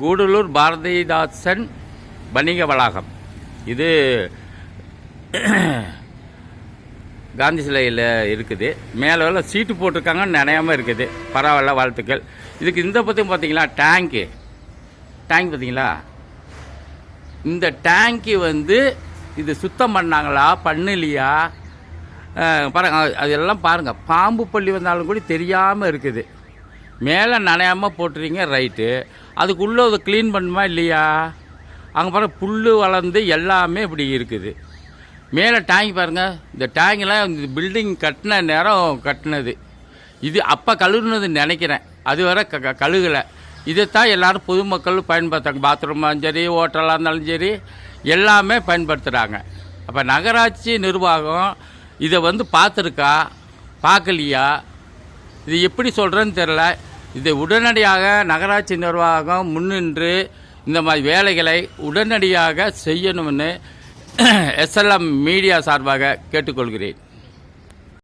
கூடலூர் பாரதிதாசன் வணிக வளாகம். இது காந்தி சிலையில் இருக்குது. மேலே சீட்டு போட்டிருக்காங்க நினையாமல் இருக்குது. பரவாயில்ல வாழ்த்துக்கள். இதுக்கு இந்த பற்றியும் பார்த்தீங்களா டேங்க்கு டேங்க் பார்த்தீங்களா இந்த டேங்க்கு வந்து இது சுத்தம் பண்ணாங்களா பண்ணலையா? பாருங்கள் பாருங்க அது- அதெல்லாம் பாருங்கள் பாம்பு பள்ளி வந்தாலும் கூட தெரியாமல் இருக்குது. மேலே நனையாமல் போட்டுறீங்க ரைட்டு அதுக்குள்ளே அதை க்ளீன் பண்ணுமா இல்லையா? அங்கே பாருங்க புல் வளர்ந்து எல்லாமே இப்படி இருக்குது. மேலே டேங்க் பாருங்கள் இந்த டேங்கெலாம் இந்த பில்டிங் கட்டின நேரம் கட்டினது. இது அப்போ கழுவுனது நினைக்கிறேன். அது வரை க க- கழுகலை. இதைத்தான் எல்லோரும் பொதுமக்கள் பயன்படுத்துறாங்க. பாத்ரூமாக சரி ஹோட்டலாக இருந்தாலும் சரி எல்லாமே பயன்படுத்துகிறாங்க அப்போ நகராட்சி நிர்வாகம் இதை வந்து பார்த்துருக்கா? பார்க்கலையா? இது எப்படி சொல்கிறேன்னு தெரில இதை உடனடியாக நகராட்சி நிர்வாகம் முன்னின்று இந்த மாதிரி வேலைகளை உடனடியாக செய்யணும்னு எஸ்எல்எம் மீடியா சார்பாக கேட்டுக்கொள்கிறேன்.